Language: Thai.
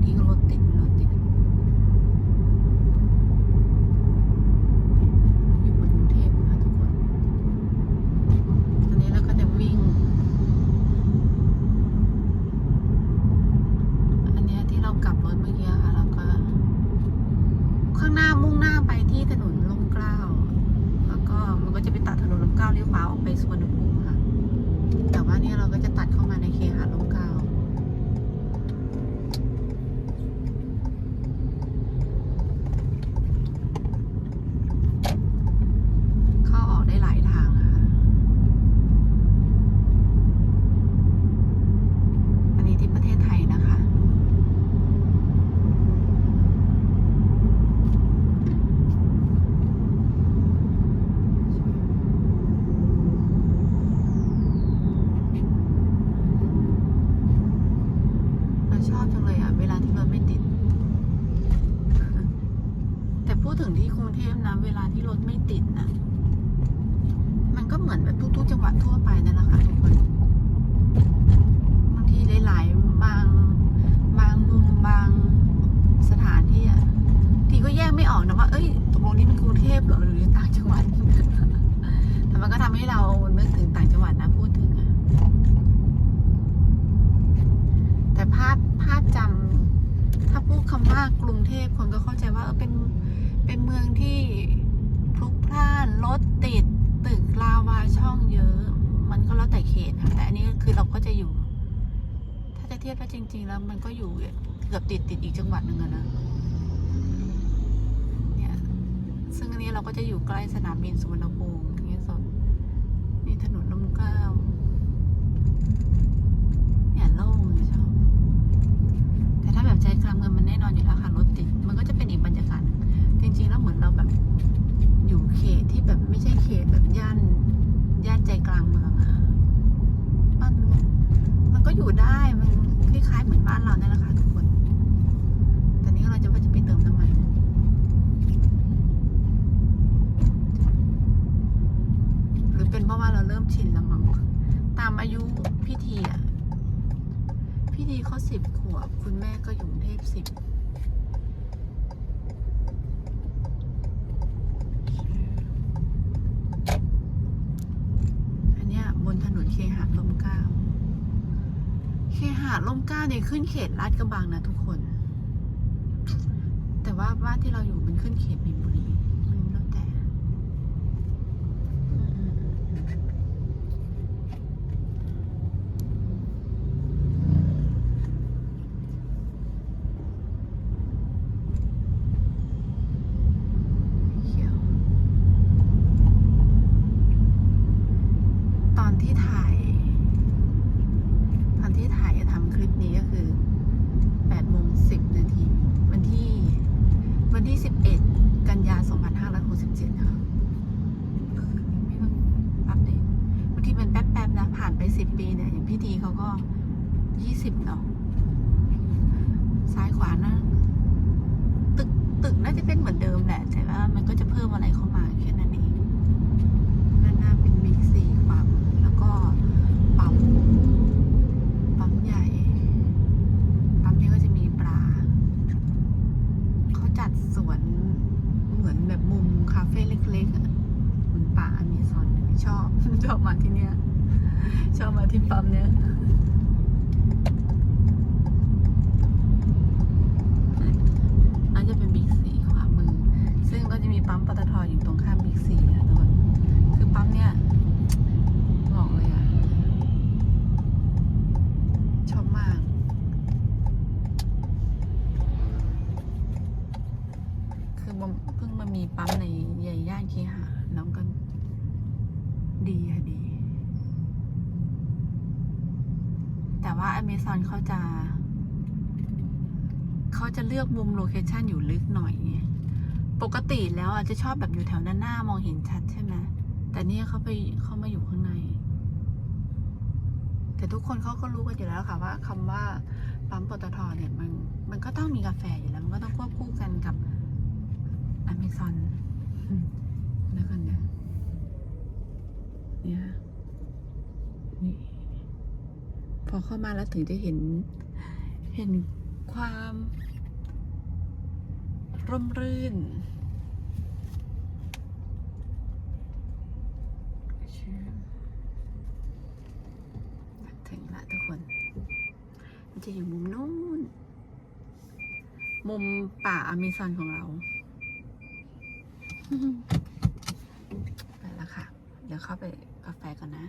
างทีก็รถติดรถติดอยู่บนกรุงเทพนะทุกคนตอนนี้เราก็จะวิ่ง อันนี้ที่เรากลับรถเมื่อกี้ค่ะเราก็ ข้างหน้ามุ่งหน้าไปที่ถนนลมเกล้าแล้วก็มันก็จะไปตัดถนนลมเกล้าเลี้ยวขวาออกไปสวนอุดมค่ะ แต่ว่านี่เราก็จะตัดเข้ามาในเคหะลมเกล้า รถไม่ติด แต่พูดถึงที่กรุงเทพนะ เวลาที่รถไม่ติดนะ มันก็เหมือนแบบทุกๆจังหวัดทั่วไปนั่นแหละค่ะทุกคนบางทีหลายๆบางบางมุมบางสถานที่อะทีก็แยกไม่ออกนะว่า เอ้ยตรงนี้เป็นกรุงเทพหรอหรือต่างจังหวัด แต่มันก็ทำให้เรานึกถึงต่างจังหวัดนะพูดถึงแต่ภาพภาพจำ ถ้าพูดคำว่ากรุงเทพคนก็เข้าใจว่าเป็นเป็นเมืองที่พลุกพล่านรถติดตึกลาวาช่องเยอะ มันก็แล้วแต่เขตแต่อันนี้ก็คือเราก็จะอยู่ ถ้าจะเทียบแล้วจริง ๆ แล้ว มันก็อยู่เกือบติดติดอีกจังหวัดหนึ่งอะนะเนี่ยซึ่งอันนี้เราก็จะอยู่ใกล้สนามบินสุวรรณภูมิทีนี้สนนี่ถนนลมเกล้า ย่านใจกลางเมืองอะมันมันก็อยู่ได้ มันคล้ายๆเหมือนบ้านเรานั่นแหละค่ะทุกคน ตอนนี้เราจะว่าจะไปเติมน้ำมันหรือเป็นเพราะว่าเราเริ่มชินแล้วมั้งตามอายุพิธีอะพี่ดีเขาสิบขวบ คุณแม่ก็อยู่กรุงเทพสิบอันเนี้ยบนถนนเคหะร่มเกล้า เคหาดล่มกล้าเนี่ยขึ้นเขตลาดกระบังนะทุกคน แต่ว่าบ้านที่เราอยู่มันขึ้นเขตมีนบุรีมันแล้วแต่อืม เขียวตอนที่ถ่าย ตอนที่ถ่ายทำคลิปนี้ก็คือ8โมง10 นาที วันที่ วันที่ 11 กันยา 2567นะคะไม่ต้องอัปเดต ที่เป็นแป๊บๆนะ ผ่านไปสิบปีเนี่ย อย่างพี่ทีเขาก็ยี่สิบเนาะซ้ายขวานะ ตึกตึกน่าจะเป็นเหมือนเดิมแหละ แต่ว่ามันก็จะเพิ่มอะไรเข้ามาแค่นั้นเองด้านหน้าเป็นบิ๊กซีปั๊มแล้วก็ปั๊มปั๊มใหญ่ ปั๊มนี้ก็จะมีปลา เขาจัดสวนเหมือนแบบมุมคาเฟ่เล็กๆอะเหมือนป่าอเมซอนชอบ ชอบมาที่เนี้ยชอบมาที่ปั๊มเนี้ยอันจะเป็นบิ๊กซีขวามือ ซึ่งก็จะมีปั๊มปตทอยู่ตรงข้ามบิ๊กซีอะทุกคนคือปั๊มเนี่ยบอกเลยอะชอบมาก คือเพิ่งมามีปั๊มในใหญ่ย่านเคหะแล้วก็ ดีอะดี แต่ว่าอเมซอนเขาจะ เขาจะเลือกมุมโลเคชันอยู่ลึกหน่อยไงปกติแล้วอาจจะชอบแบบอยู่แถวด้าหน้ามองเห็นชัดใช่ไหมแต่นี่เขาไปเขามาอยู่ข้างใน แต่ทุกคนเขาก็รู้กันอยู่แล้วค่ะว่าคำว่าปั๊มปตทเนี่ยมันมันก็ต้องมีกาแฟอยู่แล้ว มันก็ต้องควบคู่กันกับอเมซอนแล้วกันนะเนี่ยนี่ พอเข้ามาแล้วถึงจะเห็น เห็นความ ร่มรื่นถึงละทุกคน มันจะอยู่มุมนู้น มุมป่าอเมซอนของเรา ไปแล้วค่ะ เดี๋ยวเข้าไปกาแฟก่อนนะ